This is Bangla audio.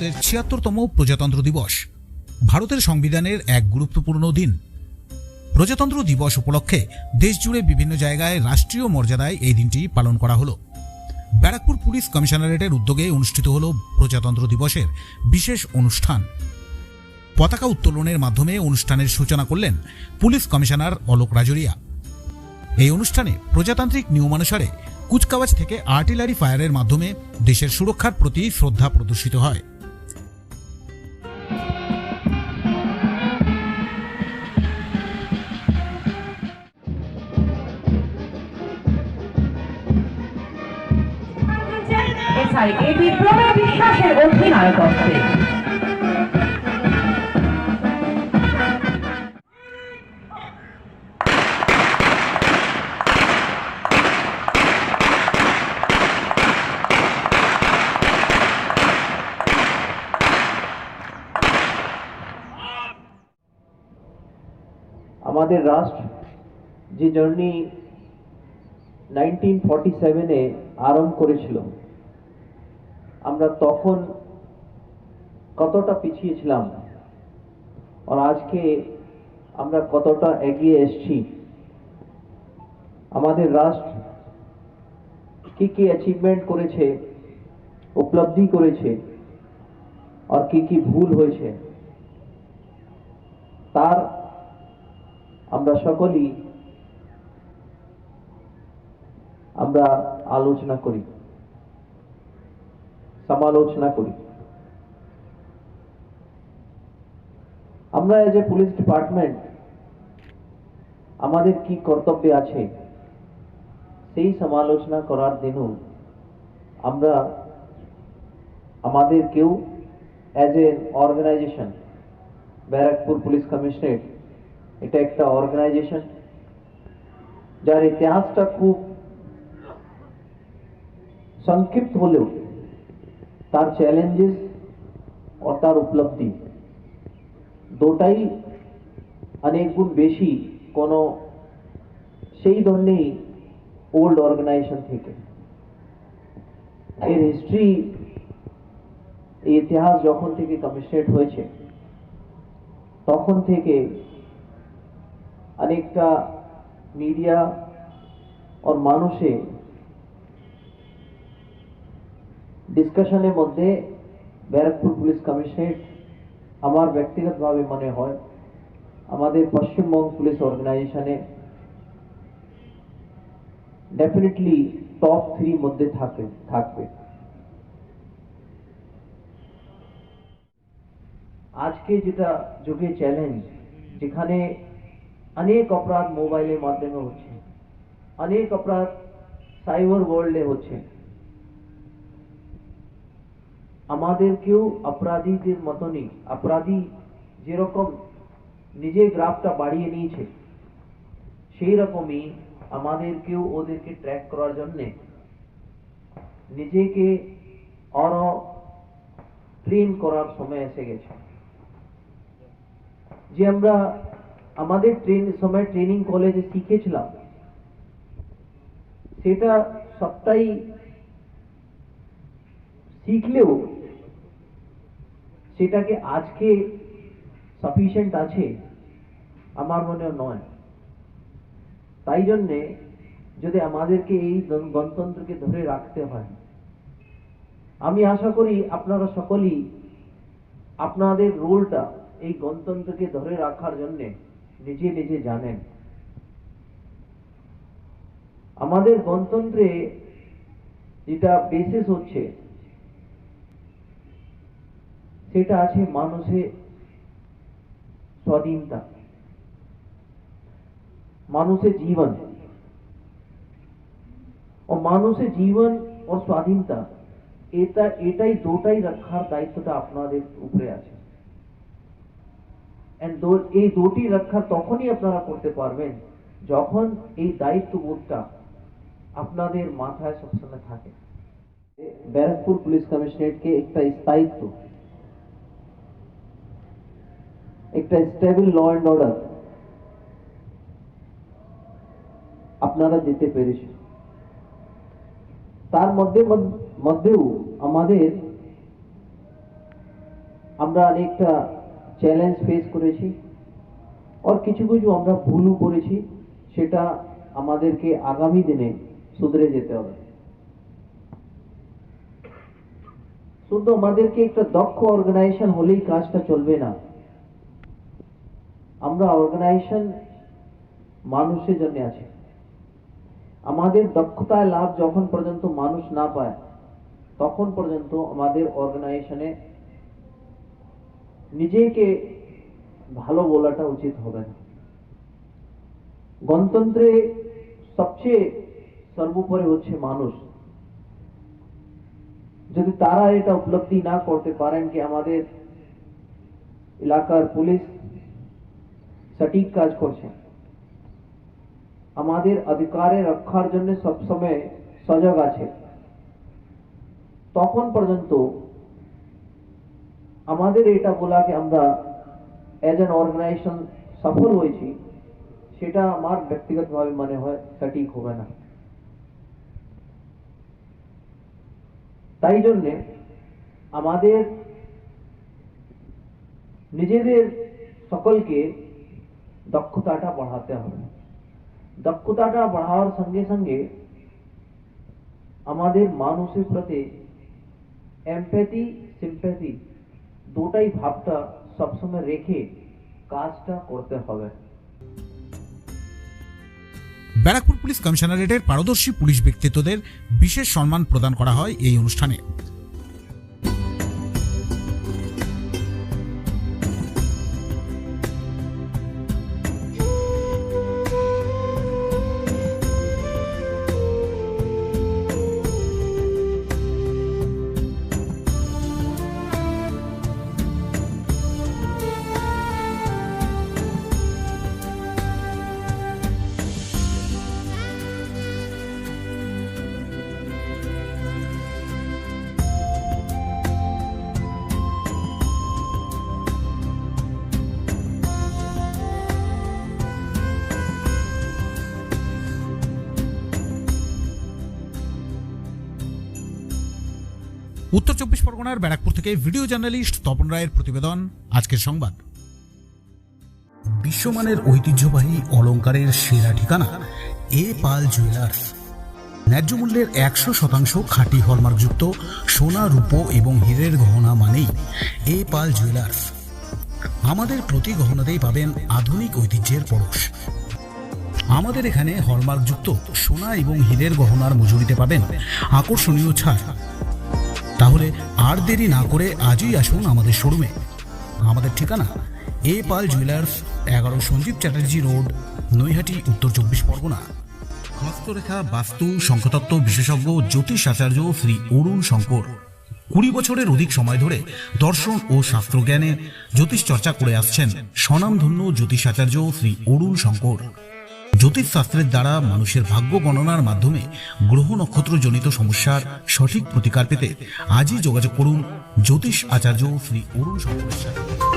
ভারতের ছিয়াত্তরতম প্রজাতন্ত্র দিবস। ভারতের সংবিধানের এক গুরুত্বপূর্ণ দিন। প্রজাতন্ত্র দিবস উপলক্ষে দেশজুড়ে বিভিন্ন জায়গায় রাষ্ট্রীয় মর্যাদায় এই দিনটি পালন করা হলো। ব্যারাকপুর পুলিশ কমিশনারেটের উদ্যোগে অনুষ্ঠিত হল প্রজাতন্ত্র দিবসের বিশেষ অনুষ্ঠান। পতাকা উত্তোলনের মাধ্যমে অনুষ্ঠানের সূচনা করলেন পুলিশ কমিশনার অলোক রাজরিয়া। এই অনুষ্ঠানে প্রজাতান্ত্রিক নিয়মানুসারে কুচকাওয়াজ থেকে আর্টিলারি ফায়ারের মাধ্যমে দেশের সুরক্ষার প্রতি শ্রদ্ধা প্রদর্শিত হয়। আমাদের রাষ্ট্র যে জার্নি নাইনটিন ফর্টি সেভেনে আরম্ভ করেছিল আমরা তখন কতটা পিছিয়ে ছিলাম? আর আজকে আমরা কতটা এগিয়ে এসছি? আমাদের রাষ্ট্র কি কি অ্যাচিভমেন্ট করেছে, উপলব্ধি করেছে, আর কি কি ভুল হয়েছে, তার আমরা সকলেই আমরা আলোচনা করি, সমালোচনা করি। আমরা এজ এ পুলিশ ডিপার্টমেন্ট আমাদের কি কর্তব্য আছে? সেই সমালোচনা করার দিনও আমরা আমাদের কেউ as a organisation Barrackpore police commissionerate এটা একটা অর্গানাইজেশন যার ইতিহাসটা খুব সংক্ষিপ্ত হলেও তার চ্যালেঞ্জেস ও তার উপলব্ধি। দুটাই অনেক গুণ বেশি কোনো সেই ধরনের ওল্ড অর্গানাইজেশন থেকে। এর হিস্ট্রি এই ইতিহাস যখন থেকে কমিশনেট হয়েছে, তখন থেকে অনেকটা মিডিয়া আর মানুষে ডিসকাশনের মধ্যে ব্যারাকপুর পুলিশ কমিশনারেট আমার ব্যক্তিগতভাবে মনে হয়, আমাদের পশ্চিমবঙ্গ পুলিশ অর্গানাইজেশনে ডেফিনেটলি টপ থ্রি মধ্যে থাকে, থাকবে। আজকে যেটা যুগে চ্যালেঞ্জ যেখানে অনেক অপরাধ মোবাইলের মাধ্যমে হচ্ছে, অনেক অপরাধ সাইবার ওয়ার্ল্ডে হচ্ছে। আমাদেরকেও অপরাধীদের মতনই, অপরাধী যেরকম নিজের গ্রাফটা বাড়িয়ে নিয়েছে, সেই রকমই আমাদেরকেও ওদেরকে ট্র্যাক করার জন্যে নিজেকে আরও ট্রেন করার সময় এসে গেছে। যে আমরা আমাদের ট্রেন সময় ট্রেনিং কলেজে শিখেছিলাম, সেটা সবটাই শিখলেও সেটাকে আজকে সাফিসিয়েন্ট আছে, আমার মনে নয়। তাই জন্যে যদি আমাদেরকে এই গণতন্ত্রকে ধরে রাখতে হয়, আমি আশা করি আপনারা সকলেই আপনাদের রোলটা এই গণতন্ত্রকে ধরে রাখার জন্যে নিজে নিজে জানেন। আমাদের গণতন্ত্রে যেটা বেসিস হচ্ছে সেটা আছে মানুষের স্বাধীনতা। মানুষের জীবন। ও মানুষের জীবন ও স্বাধীনতা, এটা, এটাই দুটাই রক্ষার দায়িত্বটা আপনাদের উপরে আছে। এই দুটি রক্ষা তখনই আপনারা করতে পারবেন যখন এই দায়িত্ববোধটা আপনাদের মাথায় সবসময় থাকে। ব্যারাকপুর পুলিশ কমিশনারেটকে একটা স্থায়িত্ব একটা স্টেবল ল অ্যান্ড অর্ডার আপনারা দিতে পেরেছেন। তার মধ্যে মধ্যেও আমাদের আমরা অনেকটা চ্যালেঞ্জ ফেস করেছি। আর কিছু কিছু আমরা ভুলও করেছি, সেটা আমাদেরকে আগামী দিনে শুধরে যেতে হবে। শুধু আমাদেরকে একটা দক্ষ অর্গানাইজেশন হলেই কাজটা চলবে না। আমরা অর্গানাইজেশন মানুষের জন্য আছে। আমাদের দক্ষতায় লাভ যখন পর্যন্ত মানুষ না পায়, তখন পর্যন্ত আমাদের অর্গানাইজেশনে নিজেকে ভালো বলাটা উচিত হবে না। গণতন্ত্রে সবচেয়ে সর্বোপরি হচ্ছে মানুষ। যদি তারা এটা উপলব্ধি না করতে পারেন কি আমাদের এলাকার পুলিশ সঠিক কাজ করছে। আমাদের অধিকারে রক্ষার জন্য সবসময় সজাগ আছে। তখন পর্যন্ত আমাদের এটা বলাকে আমরা এজ অ্যান অর্গানাইজেশন সফল হয়েছি, সেটা আমার ব্যক্তিগতভাবে মনে হয় সঠিক হবে না। তাই জন্যে আমাদের নিজেদের সকলকে দক্ষতাটা বাড়াতে হবে। দক্ষতাটা বাড়াওয়ার সঙ্গে সঙ্গে আমাদের মানুষের প্রতি এমপ্যাথি সিম্প্যাথি দুটাই ভাবটা সবসময় রেখে কাজটা করতে হবে। ব্যারাকপুর পুলিশ কমিশনারেটের পারদর্শী পুলিশ ব্যক্তিত্বদের বিশেষ সম্মান প্রদান করা হয় এই অনুষ্ঠানে। উত্তর চব্বিশ পরগনার ব্যারাকপুর থেকে ভিডিও জার্নালিস্ট তপন রায়ের প্রতিবেদন, আজকের সংবাদ। বিশ্বমানের ঐতিহ্যবাহী অলংকারের সেরা ঠিকানা, এ পাল জুয়েলার্স। ন্যায্য মূল্যের একশো শতাংশ খাঁটি হলমার্কযুক্ত, সোনা, রূপো এবং হীরের গহনা মানেই এ পাল জুয়েলার্স। আমাদের প্রতি গহনাতেই পাবেন আধুনিক ঐতিহ্যের পরশ। আমাদের এখানে হলমার্কযুক্ত সোনা এবং হীরের গহনার মজুরিতে পাবেন আকর্ষণীয় ছাড়। তাহলে আর দেরি না করে আজই আসুন আমাদের শোরুমে। আমাদের ঠিকানা, এ পাল জুয়েলার্স, এগারো সঞ্জীব চ্যাটার্জি রোড, নৈহাটি, উত্তর চব্বিশ পরগনা। হস্তরেখা, বাস্তু, শঙ্খতত্ত্ব বিশেষজ্ঞ, জ্যোতিষ আচার্য শ্রী অরুণ শঙ্কর। কুড়ি বছরের অধিক সময় ধরে দর্শন ও শাস্ত্রজ্ঞানে জ্যোতিষ চর্চা করে আসছেন স্বনামধন্য জ্যোতিষ আচার্য শ্রী অরুণ শঙ্কর। জ্যোতিষ শাস্ত্রের দ্বারা মানুষের ভাগ্য গণনার মাধ্যমে গ্রহ নক্ষত্রজনিত সমস্যার সঠিক প্রতিকার পেতে আজই যোগাযোগ করুন জ্যোতিষ আচার্য শ্রী অরুণ শঙ্করের সাথে